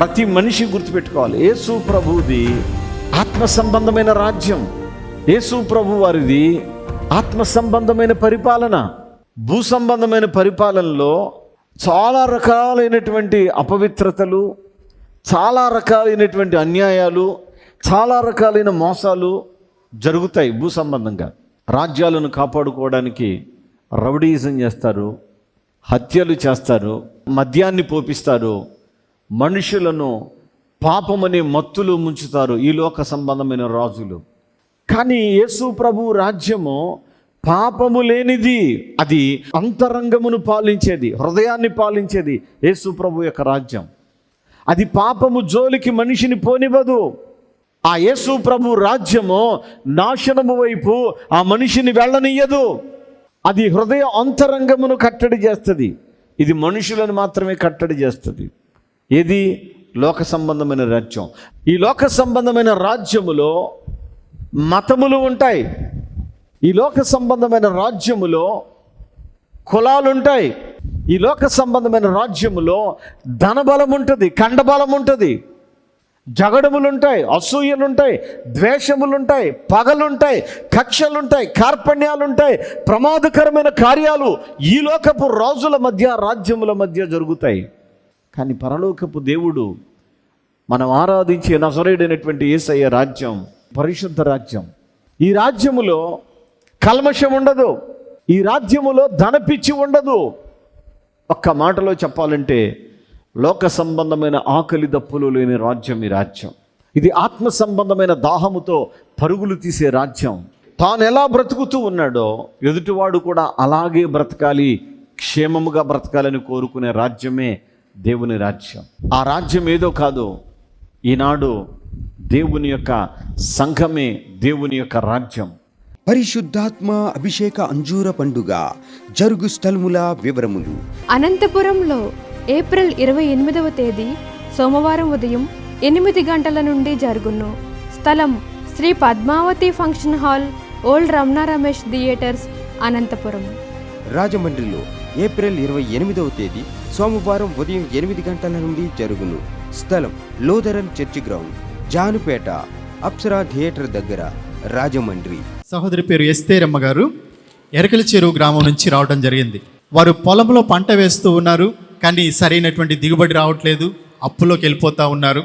ప్రతి మనిషి గుర్తుపెట్టుకోవాలి. యేసు ప్రభువుది ఆత్మ సంబంధమైన రాజ్యం. యేసు ప్రభు వారిది ఆత్మ సంబంధమైన పరిపాలన. భూ సంబంధమైన పరిపాలనలో చాలా రకాలైనటువంటి అపవిత్రతలు చాలా రకాలైనటువంటి అన్యాయాలు చాలా రకాలైన మోసాలు జరుగుతాయి భూ సంబంధంగా. రాజ్యాలను కాపాడుకోవడానికి రౌడీజం చేస్తారు హత్యలు చేస్తారు మద్యాన్ని పోపిస్తారు మనుషులను పాపమనే మత్తులు ముంచుతారు ఈ లోక సంబంధమైన రాజులు. కానీ యేసు ప్రభు రాజ్యము పాపము లేనిది అది అంతరంగమును పాలించేది హృదయాన్ని పాలించేది యేసు ప్రభు యొక్క రాజ్యం. అది పాపము జోలికి మనిషిని పోనివ్వదు. ఆ యేసు ప్రభు రాజ్యము నాశనము వైపు ఆ మనిషిని వెళ్ళనియ్యదు. అది హృదయ అంతరంగమును కట్టడి చేస్తుంది. ఇది మనుషులను మాత్రమే కట్టడి చేస్తుంది. ఏది? లోక సంబంధమైన రాజ్యం. ఈ లోక సంబంధమైన రాజ్యములో మతములు ఉంటాయి. ఈ లోక సంబంధమైన రాజ్యములో కులాలుంటాయి. ఈ లోక సంబంధమైన రాజ్యములో ధనబలం ఉంటుంది కండబలం ఉంటుంది జగడములుంటాయి అసూయలుంటాయి ద్వేషములుంటాయి పగలుంటాయి కక్షలుంటాయి కార్పణ్యాలుంటాయి ప్రమాదకరమైన కార్యాలు ఈ లోకపు రాజుల మధ్య రాజ్యముల మధ్య జరుగుతాయి. కానీ పరలోకపు దేవుడు మనం ఆరాధించే నజరేడైనటువంటి ఏసయ్య రాజ్యం పరిశుద్ధ రాజ్యం. ఈ రాజ్యములో కల్మషం ఉండదు. ఈ రాజ్యములో ధనపిచ్చి ఉండదు. ఒక్క మాటలో చెప్పాలంటే లోక సంబంధమైన ఆకలి దప్పులు లేని రాజ్యం ఈ రాజ్యం. ఇది ఆత్మ సంబంధమైన దాహముతో పరుగులు తీసే రాజ్యం. తాను ఎలా బ్రతుకుతూ ఉన్నాడో ఎదుటివాడు కూడా అలాగే బ్రతకాలి క్షేమముగా బ్రతకాలని కోరుకునే రాజ్యమే దేవుని రాజ్యం. ఆ రాజ్యం ఏదో కాదు. ఈనాడు దేవుని యొక్క సంఘమే దేవుని యొక్క రాజ్యం. పరిశుద్ధాత్మ అభిషేక అంజూర పండుగ జరుగు స్థలముల వివరములు. అనంతపురంలో ఏప్రిల్ ఇరవై ఎనిమిదవ తేదీ సోమవారం ఉదయం ఎనిమిది గంటల నుండి జరుగును. స్థలం Sri Padmavathi function hall old Ramana Ramesh theatres Anantapur. రాజమండ్రిలో ఏప్రిల్ ఇరవై ఎనిమిదవ తేదీ సోమవారం ఉదయం ఎనిమిది గంటల నుండి జరుగును. స్థలం Lutheran church ground Janupeta Apsara theatre దగ్గర రాజమండ్రి. సహోదరి పేరు ఎస్తేరమ్మ గారు. ఎరకల చెరువు గ్రామం నుంచి రావడం జరిగింది. వారు పొలంలో పంట వేస్తూ ఉన్నారు కానీ సరైనటువంటి దిగుబడి రావట్లేదు అప్పులోకి వెళ్ళిపోతూ ఉన్నారు.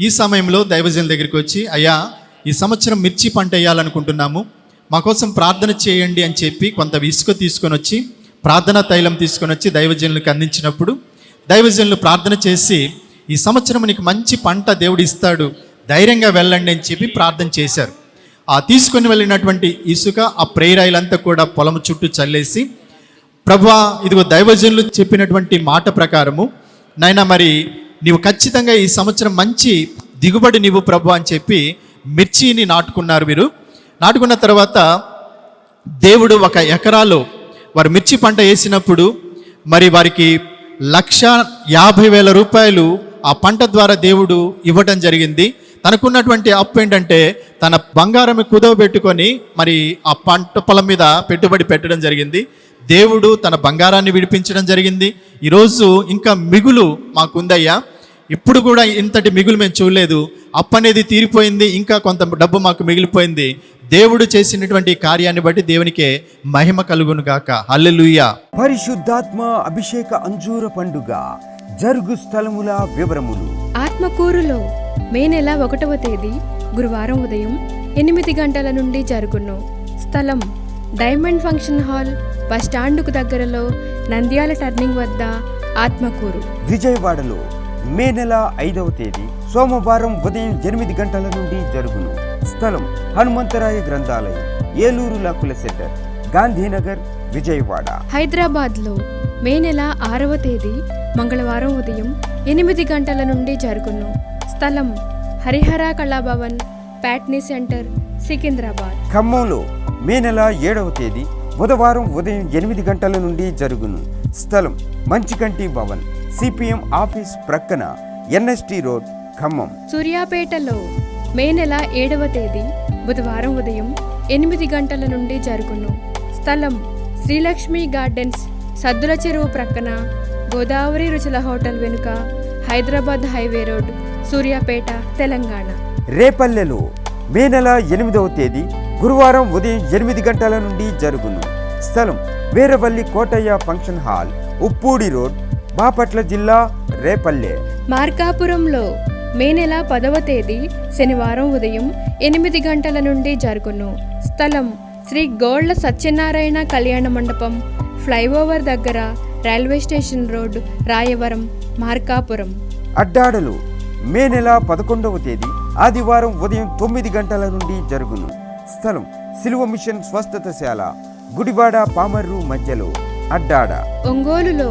ఈ సమయంలో దైవజన్ దగ్గరికి వచ్చి అయ్యా ఈ సంవత్సరం మిర్చి పంట వేయాలనుకుంటున్నాము. మా కోసం ప్రార్థన చేయండి అని చెప్పి కొంత ఇసుక తీసుకొని వచ్చి ప్రార్థన తైలం తీసుకొని వచ్చి దైవజనులకు అందించినప్పుడు దైవజనులు ప్రార్థన చేసి ఈ సంవత్సరం నీకు మంచి పంట దేవుడు ఇస్తాడు ధైర్యంగా వెళ్ళండి అని చెప్పి ప్రార్థన చేశారు. ఆ తీసుకొని వెళ్ళినటువంటి ఇసుక ఆ ప్రేరాయిలంతా కూడా పొలం చుట్టూ చల్లేసి ప్రభా ఇదిగో దైవజనులు చెప్పినటువంటి మాట ప్రకారము నాయన మరి నీవు ఖచ్చితంగా ఈ సంవత్సరం మంచి దిగుబడి నీవు ప్రభు అని చెప్పి మిర్చిని నాటుకున్నారు మీరు నాటుకున్న తర్వాత దేవుడు ఒక ఎకరాలో వారు మిర్చి పంట వేసినప్పుడు మరి వారికి లక్ష యాభై వేల రూపాయలు ఆ పంట ద్వారా దేవుడు ఇవ్వటం జరిగింది. తనకున్నటువంటి అప్పు ఏంటంటే తన బంగారం కుదవబెట్టుకొని మరి ఆ పంట పొలం మీద పెట్టుబడి పెట్టడం జరిగింది. దేవుడు తన బంగారాన్ని విడిపించడం జరిగింది. ఈరోజు ఇంకా మిగులు మాకుందయ్యా. ఇప్పుడు కూడా ఇంతటి మిగులు మేము చూడలేదు. అప్పు అనేది తీరిపోయింది ఇంకా కొంత డబ్బు మాకు మిగిలిపోయింది. దేవుడు చేసినటువంటి కార్యాన్ని బట్టి దేవునికే మహిమ కలుగును గాక. హల్లెలూయా. పరిశుద్ధాత్మ అభిషేక అంజూర పండుగ జరుగు స్థలముల వివరములు. ఆత్మకూరులో మే నెల ఒకటవ తేదీ గురువారం ఉదయం ఎనిమిది గంటల నుండి జరుగును. స్థలం డైమండ్ ఫంక్షన్ హాల్ బస్ స్టాండుకు దగ్గరలో నంద్యాల టర్నింగ్ వద్ద ఆత్మకూరు. విజయవాడలో మే నెల ఐదవ తేదీ సోమవారం ఉదయం ఎనిమిది గంటల నుండి జరుగును. స్థలం హనుమంతరాయ గ్రంథాలయం ఏలూరు లాకుల సెంటర్ గాంధీనగర్ విజయవాడ. హైదరాబాద్లో మే నెల ఆరవ తేదీ మంగళవారం ఉదయం ఎనిమిది గంటల నుండి జరుగును. స్థలం హరిహర కళాభవన్ ప్యాట్నీ సెంటర్ సికింద్రాబాద్. ఖమ్మంలో మే నెల ఏడవ తేదీ బుధవారం ఉదయం ఎనిమిది గంటల నుండి జరుగును. స్థలం మంచికంటి భవన్ సిపిఎం ఆఫీస్ ప్రక్కన N S T road Khammam. సూర్యాపేటలో మే నెల ఏడవ తేదీ బుధవారం ఉదయం ఎనిమిది గంటల నుండి జరుగును. స్థలం శ్రీలక్ష్మి గార్డెన్స్ సద్దుల చెరువు ప్రక్కన గోదావరి రుచుల హోటల్ వెనుక హైదరాబాద్ హైవే రోడ్ సూర్యాపేట తెలంగాణ. రేపల్లెలో మే నెల ఎనిమిదవ తేదీ గురువారం ఉదయం ఎనిమిది గంటల నుండి జరుగును. స్థలం Veeravalli Kotaiah function hall Uppudi road Bapatla జిల్లా రేపల్లె. మార్కాపురంలో మే నెల పదవ తేదీ శనివారం ఉదయం ఎనిమిది గంటల నుండి జరుగును. స్థలం శ్రీ గోళ్ళ సత్యనారాయణ కళ్యాణ మండపం ఫ్లైఓవర్ దగ్గర railway station road Rayavaram Markapuram. అడ్డాడలు May నెల పదకొండవ తేదీ ఆదివారం ఉదయం తొమ్మిది గంటల నుండి జరుగును. స్థలం సిలువ మిషన్ స్వస్థతశాల గుడివాడ పామర్రు మధ్యలో అడ్డాడ. ఒంగోలులో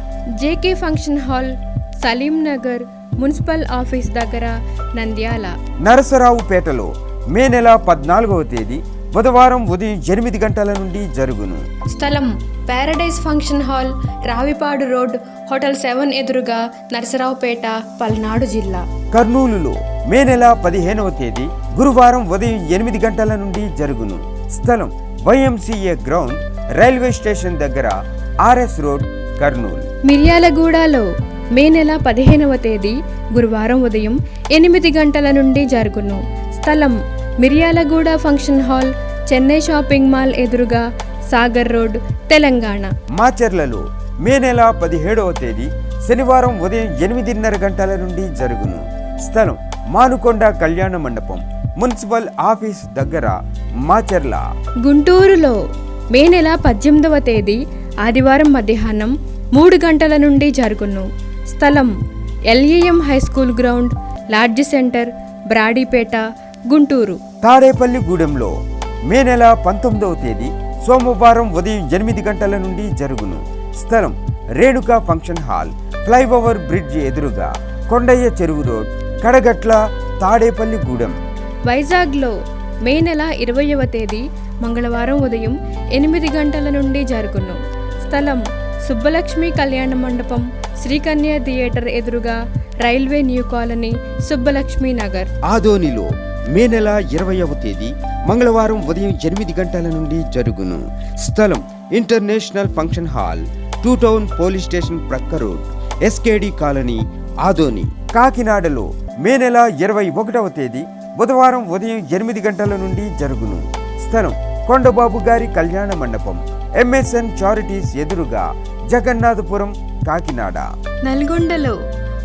JK function hall Saleem Nagar municipal office దగ్గర నంద్యాల. నరసరావుపేటలో మే నెల పద్నాలుగవ తేదీ బుధవారం ఉదయం ఎనిమిది గంటల నుండి జరుగును. స్థలం paradise function hall Ravipadu road hotel seven ఎదురుగా నరసరావుపేట పల్నాడు జిల్లా. కర్నూలులో మే నెల పదిహేనవ తేదీ గురువారం ఉదయం ఎనిమిది గంటల నుండి జరుగును. స్థలం వైఎంసీఏ గ్రౌండ్ రైల్వే స్టేషన్ దగ్గర ఆర్ఎస్ రోడ్ కర్నూలు. మిర్యాలగూడలో మే నెల పదిహేనవ తేదీ గురువారం ఉదయం ఎనిమిది గంటల నుండి జరుగును. స్థలం Miryalaguda function hall Chennai shopping mall ఎదురుగా సాగర్ రోడ్ తెలంగాణ. మాచర్లలో మే నెల పదిహేడవ తేదీ శనివారం ఉదయం ఎనిమిదిన్నర గంటల నుండి జరుగును. స్థలం మానుకొండ కళ్యాణ మండపం మున్సిపల్ ఆఫీస్ దగ్గర మాచర్ల. గుంటూరులో మే నెల పద్దెనిమిదవ తేదీ ఆదివారం మధ్యాహ్నం మూడు గంటల నుండి జరుగును. స్థలం LEM high school ground lodge centre Brodipet Guntur. తాడేపల్లిగూడెంలో May నెల పంతొమ్మిదవ తేదీ సోమవారం ఉదయం ఎనిమిది గంటల నుండి జరుగును. స్థలం Renuka function hall flyover bridge ఎదురుగా కొండయ్య చెరువు రోడ్ కడగట్ల తాడేపల్లిగూడెం వైజాగ్లో మే నెల ఇరవయవ తేదీ మంగళవారం ఉదయం ఎనిమిది గంటల నుండి జరుగును. స్థలం సుబ్బలక్ష్మి కళ్యాణ మండపం శ్రీకన్య థియేటర్ ఎదురుగా railway new colony Subbalakshmi Nagar. ఆదోనిలో మే నెల ఇరవైవ తేదీ మంగళవారం ఉదయం ఎనిమిది గంటల నుండి జరుగును. స్థలం international function hall two town police station ప్రక్క రోడ్ ఎస్కేడి కాలనీ ఆదోని. కాకినాడలో మే నెల ఇరవై ఒకటవ తేదీ బుధవారం ఉదయం ఎనిమిది గంటల నుండి జరుగును. స్థలం కొండబాబు గారి కళ్యాణ మండపం ఎంఎస్ఎన్ చారిటీస్ ఎదురుగా జగన్నాథపురం కాకినాడ. నల్గొండలో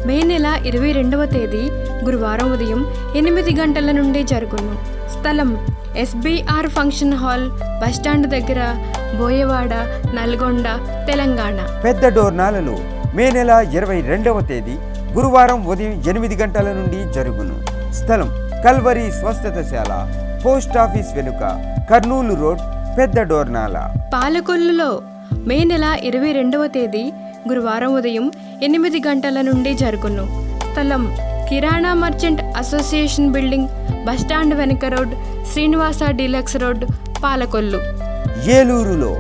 మే నెల ఇరవై రెండవ తేదీ గురువారం ఉదయం ఎనిమిది గంటల నుండి జరుగును. స్థలం ఎస్బీఆర్ ఫంక్షన్ హాల్ బస్టాండ్ దగ్గర బోయవాడ నల్గొండ తెలంగాణ. పెద్ద డోర్నాలలో మే నెల ఇరవై రెండవ తేదీ గురువారం ఉదయం ఎనిమిది గంటల నుండి జరుగును. స్థలం కల్వరి స్వస్థతశాల పోస్ట్ ఆఫీస్ వెనుక కర్నూలు రోడ్ పెద్ద డోర్నాల. పాలకొల్లులో మే నెల ఇరవై రెండవ తేదీ గురువారం ఉదయం ఎనిమిది గంటల నుండి జరుగును. స్థలం కిరాణా merchant association building bus stand వెనుక road Srinivasa deluxe road Palakollu. ఏలూరులో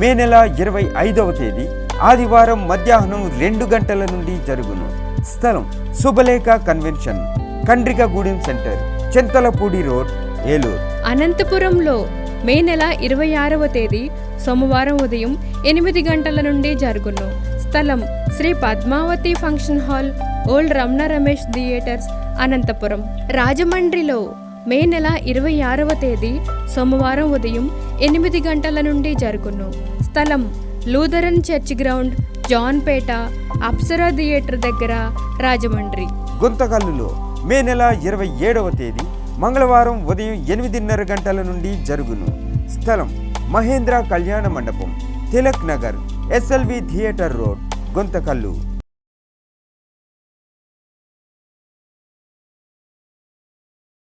మే నెల ఇరవై ఐదవ తేదీ ఆదివారం మధ్యాహ్నం రెండు గంటల నుండి జరుగును. స్థలం Shubhalekha convention Kandrikagudem centre Chintalapudi road Eluru. అనంతపురంలో మే నెల ఇరవై ఆరవ తేదీ సోమవారం ఉదయం ఎనిమిది గంటల నుండి జరుగును. స్థలం Sri Padmavathi function hall old Ramana Ramesh theatres Anantapur. రాజమండ్రిలో మే నెల ఇరవై ఆరవ తేదీ సోమవారం ఉదయం ఎనిమిది గంటల నుండి జరుగును. స్థలం Lutheran church ground Janpet Apsara theatre దగ్గర రాజమండ్రి. గుంతకల్లులో మే నెల ఇరవై ఏడవ తేదీ మంగళవారం ఉదయం ఎనిమిదిన్నర గంటల నుండి జరుగును. స్థలం మహేంద్ర కళ్యాణ మండపం Tilak Nagar SLV theatre road Guntakal.